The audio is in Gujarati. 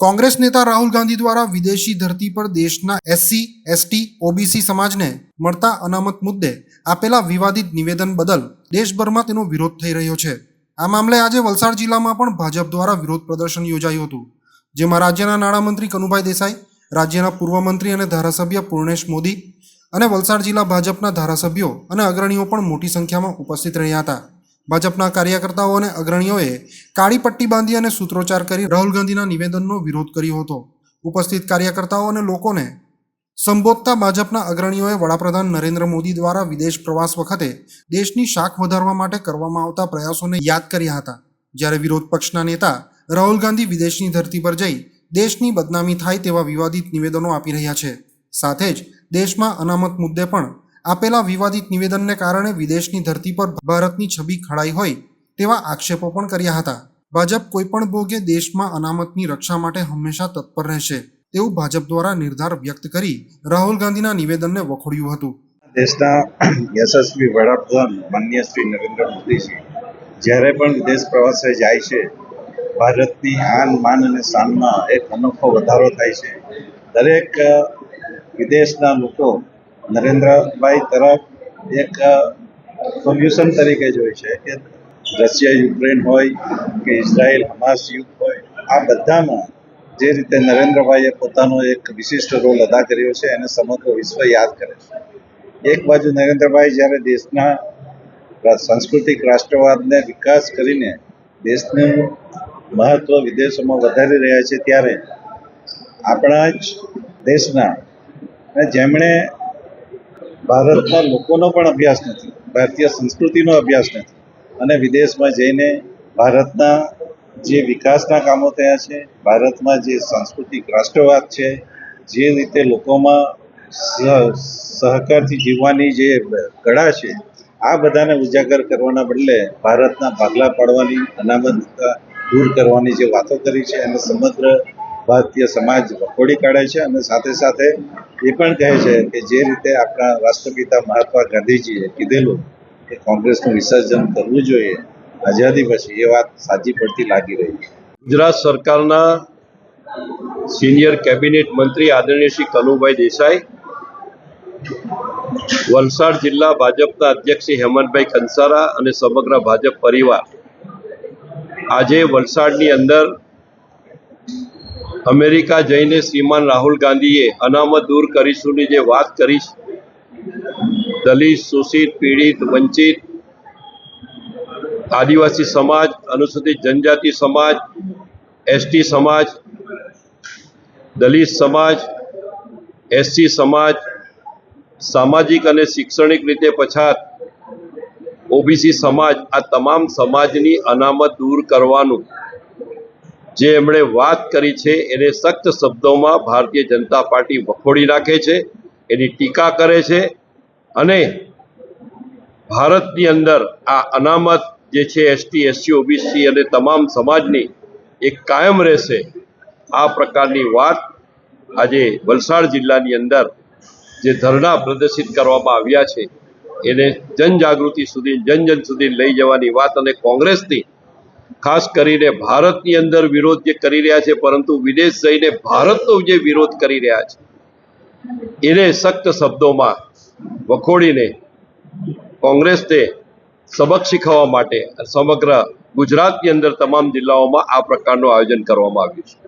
કોંગ્રેસ નેતા રાહુલ ગાંધી દ્વારા વિદેશી ધરતી પર દેશના એસસી, એસટી, ઓબીસી સમાજને મળતા અનામત મુદ્દે આપેલા વિવાદિત નિવેદન બદલ દેશભરમાં તેનો વિરોધ થઈ રહ્યો છે. આ મામલે આજે વલસાડ જિલ્લામાં પણ ભાજપ દ્વારા વિરોધ પ્રદર્શન યોજાયું હતું, જેમાં રાજ્યના નાણામંત્રી કનુભાઈ દેસાઈ, રાજ્યના પૂર્વ મંત્રી અને ધારાસભ્ય પૂર્ણેશ મોદી અને વલસાડ જિલ્લા ભાજપના ધારાસભ્યો અને અગ્રણીઓ પણ મોટી સંખ્યામાં ઉપસ્થિત રહ્યા હતા. ભાજપના કાર્યકર્તાઓ અને અગ્રણીઓએ કાળી પટ્ટી બાંધી અને સૂત્રોચ્ચાર કરી રાહુલ ગાંધીના નિવેદનનો વિરોધ કર્યો હતો. ઉપસ્થિત કાર્યકર્તાઓ અને લોકોને સંબોધતા ભાજપના અગ્રણીઓએ વડાપ્રધાન નરેન્દ્ર મોદી દ્વારા વિદેશ પ્રવાસ વખતે દેશની શાખ વધારવા માટે કરવામાં આવતા પ્રયાસોને યાદ કર્યા હતા. જ્યારે વિરોધ પક્ષના નેતા રાહુલ ગાંધી વિદેશની ધરતી પર જઈ દેશની બદનામી થાય તેવા વિવાદિત નિવેદનો આપી રહ્યા છે. સાથે જ દેશમાં અનામત મુદ્દે પણ આપેલા વિવાદિત નિવેદનને કારણે વિદેશની ધરતી પર ભારતની છબી ખડાઈ હોય તેવા આક્ષેપો પણ કર્યા હતા. ભાજપ કોઈપણ ભોગે દેશમાં અનામતની રક્ષા માટે હંમેશા તત્પર રહેશે તેવું ભાજપ દ્વારા નિર્ધાર વ્યક્ત કરી રાહુલ ગાંધીના નિવેદનને વખોડ્યું હતું. દેશના યશસ્વી વડાપ્રધાન માન્ય શ્રી નરેન્દ્ર મોદીજી જ્યારે પણ વિદેશ પ્રવાસે જાય છે, ભારતની આન, માન અને શાનમાં એક અનોખો વધારો થાય છે. દરેક વિદેશના લોકો નરેન્દ્રભાઈ તરફ એક સોલ્યુશન તરીકે જોઈ છે કે રશિયા, યુક્રેન હોય કે ઇઝરાયલ, હમાસ યુદ્ધ હોય, આ બધામાં જે રીતે નરેન્દ્રભાઈએ પોતાનો એક વિશિષ્ટ રોલ અદા કર્યો છે, એને સમગ્ર વિશ્વ યાદ કરે છે. એક બાજુ નરેન્દ્રભાઈ જ્યારે દેશના સાંસ્કૃતિક રાષ્ટ્રવાદને વિકાસ કરીને દેશનું મહત્વ વિદેશોમાં વધારી રહ્યા છે, ત્યારે આપણા જ દેશના જેમણે ભારતના લોકોનો પણ અભ્યાસ નથી. ભારતીય સંસ્કૃતિનો અભ્યાસ નથી. અને વિદેશમાં જઈને ભારતના જે વિકાસના કામો થયા છે, ભારતમાં જે સાંસ્કૃતિક રાષ્ટ્રવાદ છે, જે રીતે લોકોમાં સહ- સહકારથી જીવવાની જે કળા છે, આ બધાને ઉજાગર કરવાના બદલે ભારતના ભાગલા પાડવાની અનામતતા દૂર કરવાની જે વાતો કરી છે અને સમગ્ર ભારતીય સમાજ વખોડી કાઢે છે અને સાથે સાથે એ પણ કહે છે કે જે રીતે આપણા રાષ્ટ્રપિતા મહાત્મા ગાંધીજીએ કીધેલું કે કોંગ્રેસનું વિસર્જન કરવું જોઈએ, આઝાદી પછી એ વાત સાચી પડતી લાગી રહી. ગુજરાત સરકારના સિનિયર કેબિનેટ મંત્રી આદરણીય શ્રી કનુભાઈ દેસાઈ, વલસાડ જિલ્લા ભાજપના અધ્યક્ષ શ્રી હેમંતભાઈ કંસારા અને સમગ્ર ભાજપ પરિવાર આજે વલસાડની અંદર અમેરિકા જઈને શ્રીમાન રાહુલ ગાંધીએ અનામત દૂર કરીશુંની જે વાત કરી દલિત, શોષિત, પીડિત, વંચિત, આદિવાસી સમાજ, અનુસૂચિત જનજાતિ સમાજ એસટી સમાજ, દલિત સમાજ એસસી સમાજ, સામાજિક અને શૈક્ષણિક રીતે પછાત ઓબીસી સમાજ, આ તમામ સમાજની અનામત દૂર કરવાનું જે એમણે વાત કરી છે, એને સખ્ત શબ્દોમાં ભારતીય જનતા પાર્ટી વખોડી નાખે છે, એની ટીકા કરે છે અને ભારતની અંદર આ અનામત જે છે એસટી એસસી ઓબીસી અને તમામ સમાજની એ કાયમ રહેશે. આ પ્રકારની વાત આજે વલસાડ જિલ્લાની અંદર જે ધરણા પ્રદર્શિત કરવામાં આવ્યા છે, એને જનજાગૃતિ સુધી, જન જન સુધી લઈ જવાની વાત અને કોંગ્રેસની ખાસ કરીને ભારતની અંદર વિરોધ જે કરી રહ્યા છે, પરંતુ વિદેશ જઈને ભારતનો જે વિરોધ કરી રહ્યા છે, એને સખ્ત શબ્દોમાં વખોડીને કોંગ્રેસને સબક શીખવવા માટે સમગ્ર ગુજરાતની અંદર તમામ જિલ્લાઓમાં આ પ્રકારનું આયોજન કરવામાં આવ્યું છે.